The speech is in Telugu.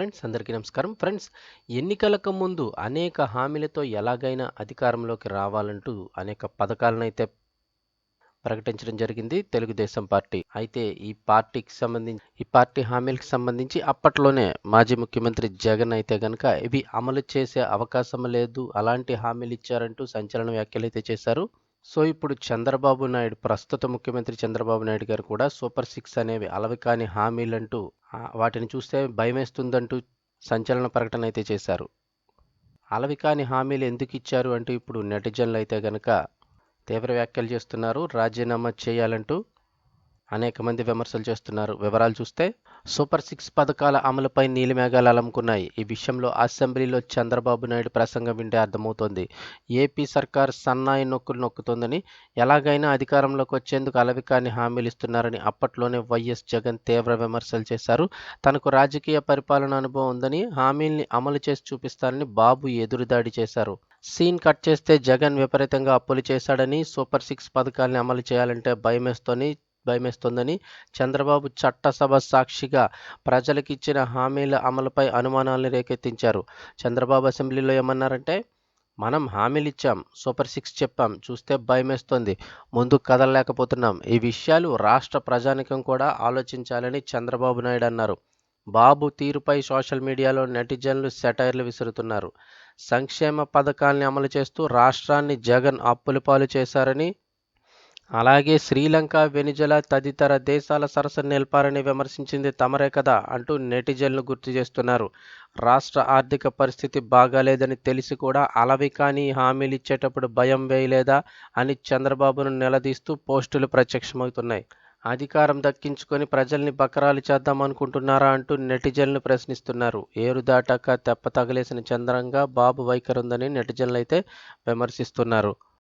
ఫ్రెండ్స్ అందరికీ నమస్కారం. ఫ్రెండ్స్ ఎన్నికలకు ముందు అనేక హామీలతో ఎలాగైనా అధికారంలోకి రావాలంటూ అనేక పథకాలను అయితే ప్రకటించడం జరిగింది తెలుగుదేశం పార్టీ. అయితే ఈ పార్టీకి సంబంధించి ఈ పార్టీ హామీలకు సంబంధించి అప్పట్లోనే మాజీ ముఖ్యమంత్రి జగన్ అయితే గనక ఇవి అమలు చేసే అవకాశం లేదు అలాంటి హామీలు ఇచ్చారంటూ సంచలన వ్యాఖ్యలు అయితే చేశారు. సో ఇప్పుడు చంద్రబాబు నాయుడు ప్రస్తుత ముఖ్యమంత్రి చంద్రబాబు నాయుడు గారు కూడా సూపర్ సిక్స్ అనేవి అలవికాని హామీలంటూ వాటిని చూస్తే భయమేస్తుందంటూ సంచలన ప్రకటన అయితే చేశారు. అలవికాని హామీలు ఎందుకు ఇచ్చారు అంటూ ఇప్పుడు నెటిజన్లు అయితే గనక తీవ్ర వ్యాఖ్యలు చేస్తున్నారు. రాజీనామా చేయాలంటూ అనేక మంది విమర్శలు చేస్తున్నారు. వివరాలు చూస్తే సూపర్ సిక్స్ పథకాల అమలుపై నీలిమేఘాలు అలముకున్నాయి. ఈ విషయంలో అసెంబ్లీలో చంద్రబాబు నాయుడు ప్రసంగం వింటే అర్థమవుతోంది. ఏపీ సర్కార్ సన్నాయి నొక్కులు నొక్కుతోందని ఎలాగైనా అధికారంలోకి వచ్చేందుకు అలవికాని హామీలు ఇస్తున్నారని అప్పట్లోనే వైఎస్ జగన్ తీవ్ర విమర్శలు చేశారు. తనకు రాజకీయ పరిపాలన అనుభవం ఉందని హామీల్ని అమలు చేసి చూపిస్తారని బాబు ఎదురుదాడి చేశారు. సీన్ కట్ చేస్తే జగన్ విపరీతంగా అప్పులు చేశాడని సూపర్ సిక్స్ పథకాల్ని అమలు చేయాలంటే భయమేస్తోని భయమేస్తోందని చంద్రబాబు చట్టసభ సాక్షిగా ప్రజలకిచ్చిన హామీల అమలుపై అనుమానాలను రేకెత్తించారు. చంద్రబాబు అసెంబ్లీలో ఏమన్నారంటే మనం హామీలు ఇచ్చాం సూపర్ సిక్స్ చెప్పాం చూస్తే భయమేస్తోంది ముందుకు కదలలేకపోతున్నాం. ఈ విషయాలు రాష్ట్ర ప్రజానికం కూడా ఆలోచించాలని చంద్రబాబు నాయుడు అన్నారు. బాబు తీరుపై సోషల్ మీడియాలో నెటిజన్లు సెటైర్లు విసురుతున్నారు. సంక్షేమ పథకాల్ని అమలు చేస్తూ రాష్ట్రాన్ని జగన్ అప్పుల పాలు చేశారని అలాగే శ్రీలంక వెనిజల తదితర దేశాల సరసన నిలిపారని విమర్శించింది తమరే కదా అంటూ నెటిజన్లు గుర్తు చేస్తున్నారు. రాష్ట్ర ఆర్థిక పరిస్థితి బాగాలేదని తెలిసి కూడా అలవి కానీ హామీలు ఇచ్చేటప్పుడు భయం వేయలేదా అని చంద్రబాబును నిలదీస్తూ పోస్టులు ప్రత్యక్షమవుతున్నాయి. అధికారం దక్కించుకొని ప్రజల్ని బకరాలు చేద్దామనుకుంటున్నారా అంటూ నెటిజన్లు ప్రశ్నిస్తున్నారు. ఏరు దాటాక తెప్ప తగిలేసిన చంద్రంగా బాబు వైఖరుందని నెటిజన్లు అయితే విమర్శిస్తున్నారు.